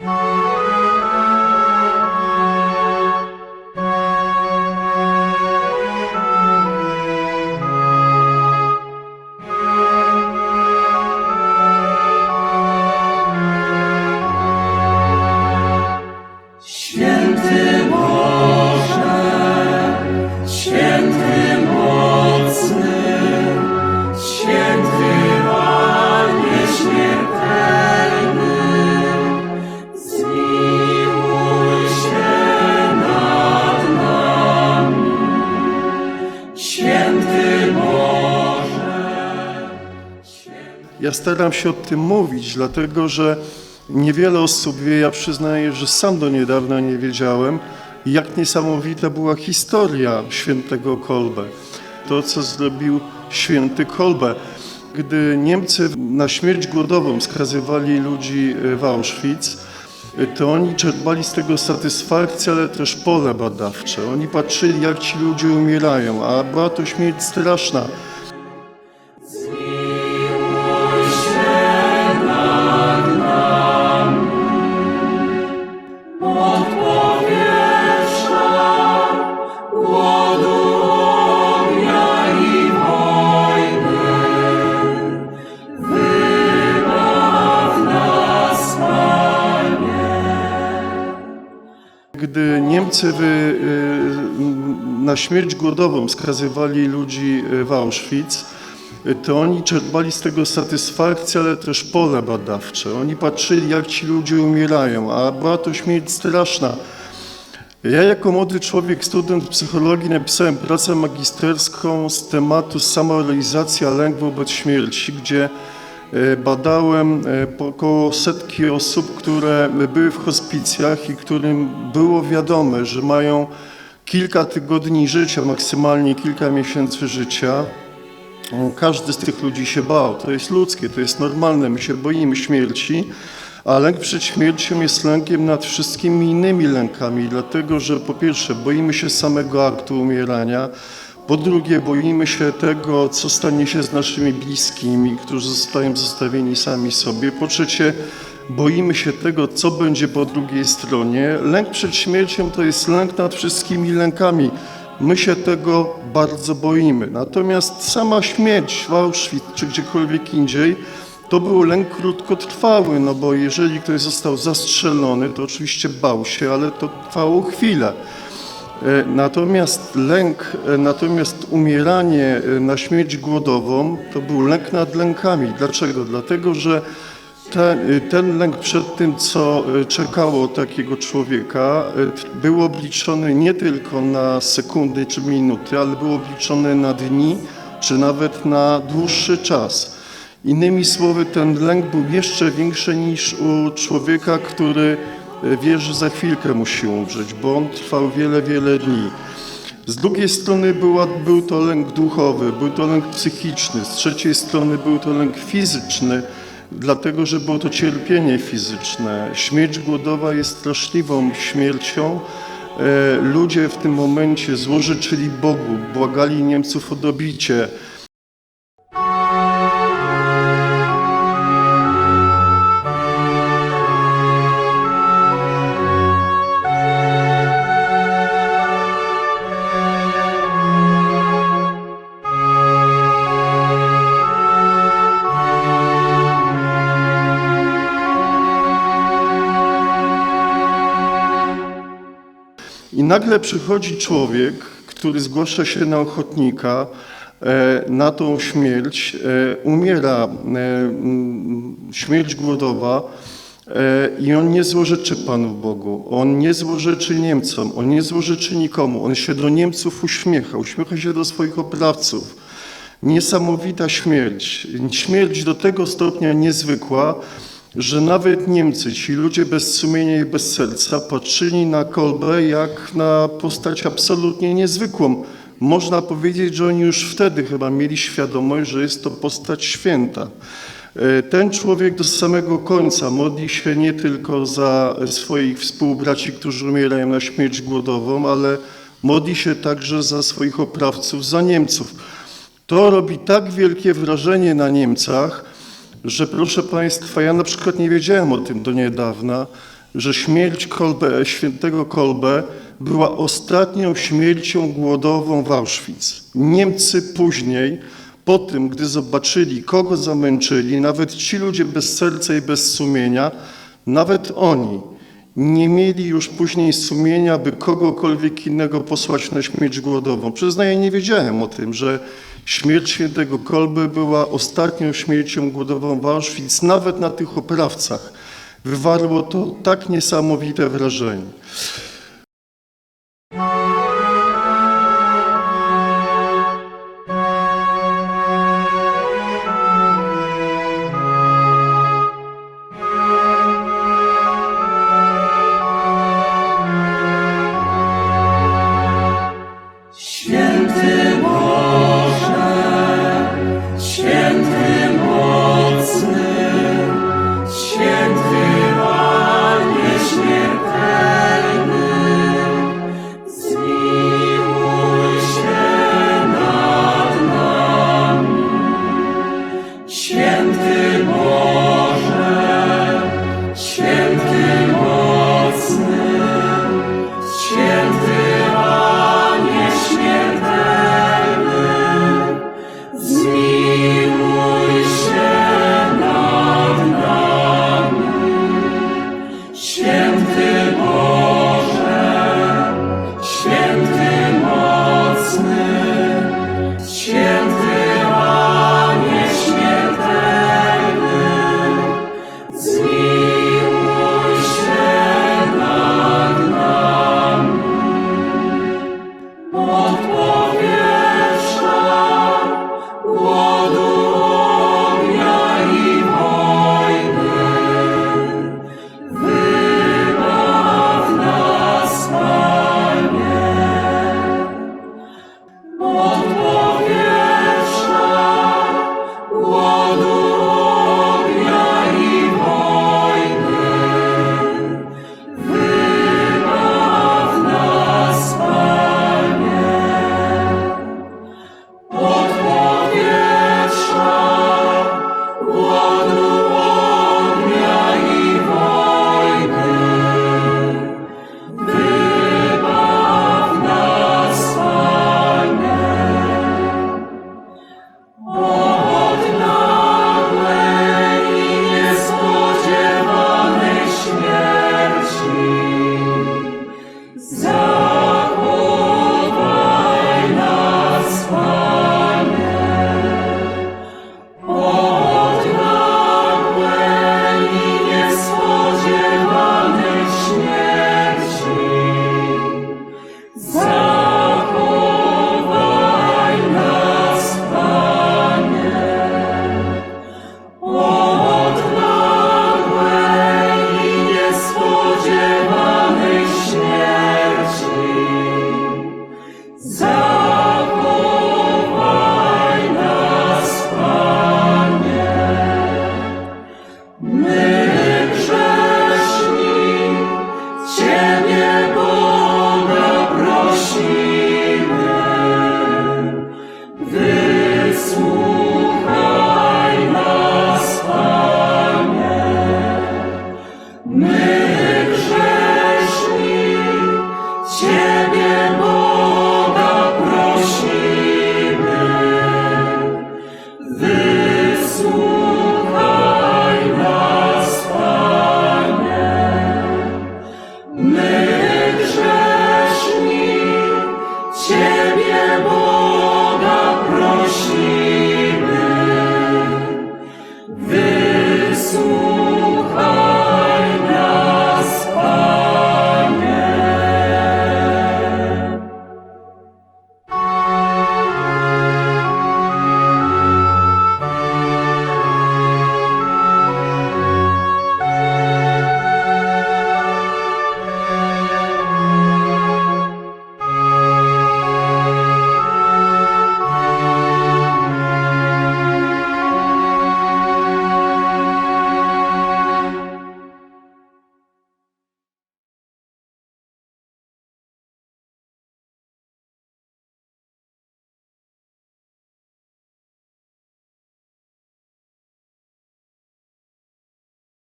Święty Ja staram się o tym mówić, dlatego że niewiele osób wie, ja przyznaję, że sam do niedawna nie wiedziałem, jak niesamowita była historia świętego Kolbe. To, co zrobił święty Kolbe. Gdy Niemcy na śmierć głodową skazywali ludzi w Auschwitz, to oni czerpali z tego satysfakcję, ale też pole badawcze. Oni patrzyli, jak ci ludzie umierają, a była to śmierć straszna. Niemcy wy, y, na śmierć głodową skazywali ludzi w Auschwitz, y, to oni czerpali z tego satysfakcję, ale też pole badawcze. Oni patrzyli, jak ci ludzie umierają, a była to śmierć straszna. Ja jako młody człowiek, student psychologii, napisałem pracę magisterską z tematu samorealizacja lęk wobec śmierci, gdzie badałem e, około setki osób, które były w hospicjach i którym było wiadome, że mają kilka tygodni życia, maksymalnie kilka miesięcy życia. Każdy z tych ludzi się bał. To jest ludzkie, to jest normalne. My się boimy śmierci, a lęk przed śmiercią jest lękiem nad wszystkimi innymi lękami, dlatego że po pierwsze boimy się samego aktu umierania, po drugie boimy się tego, co stanie się z naszymi bliskimi, którzy zostają zostawieni sami sobie, po trzecie boimy się tego, co będzie po drugiej stronie. Lęk przed śmiercią to jest lęk nad wszystkimi lękami. My się tego bardzo boimy. Natomiast sama śmierć w Auschwitz czy gdziekolwiek indziej to był lęk krótkotrwały, no bo jeżeli ktoś został zastrzelony, to oczywiście bał się, ale to trwało chwilę. E, Natomiast lęk, e, natomiast umieranie e, na śmierć głodową to był lęk nad lękami. Dlaczego? Dlatego, że ten, ten lęk przed tym, co czekało takiego człowieka, był obliczony nie tylko na sekundy czy minuty, ale był obliczony na dni czy nawet na dłuższy czas. Innymi słowy, ten lęk był jeszcze większy niż u człowieka, który e, wie, że za chwilkę musi umrzeć, bo on trwał wiele, wiele dni. Z drugiej strony była, był to lęk duchowy, był to lęk psychiczny, z trzeciej strony był to lęk fizyczny, dlatego że było to cierpienie fizyczne. Śmierć głodowa jest straszliwą śmiercią. E, Ludzie w tym momencie złożyczyli Bogu, błagali Niemców o dobicie. I nagle przychodzi człowiek, który zgłasza się na ochotnika, e, na tą śmierć, e, umiera e, śmierć głodowa i on nie złożyczy Panu Bogu, on nie złożyczy Niemcom, on nie złożyczy nikomu, on się do Niemców uśmiecha, uśmiecha się do swoich oprawców. Niesamowita śmierć, śmierć do tego stopnia niezwykła, że nawet Niemcy, ci ludzie bez sumienia i bez serca, patrzyli na Kolbę jak na postać absolutnie niezwykłą. Można powiedzieć, że oni już wtedy chyba mieli świadomość, że jest to postać święta. E, Ten człowiek do samego końca modli się nie tylko za swoich współbraci, którzy umierają na śmierć głodową, ale modli się także za swoich oprawców, za Niemców. To robi tak wielkie wrażenie na Niemcach, że proszę Państwa, ja na przykład nie wiedziałem o tym do niedawna, że śmierć Kolbe, świętego Kolbe była ostatnią śmiercią głodową w Auschwitz. Niemcy później, po tym, gdy zobaczyli, kogo zamęczyli, nawet ci ludzie bez serca i bez sumienia, nawet oni nie mieli już później sumienia, by kogokolwiek innego posłać na śmierć głodową. Przyznaję, nie wiedziałem o tym, że śmierć świętego Kolby była ostatnią śmiercią głodową w Auschwitz, nawet na tych oprawcach. Wywarło to tak niesamowite wrażenie. Amen.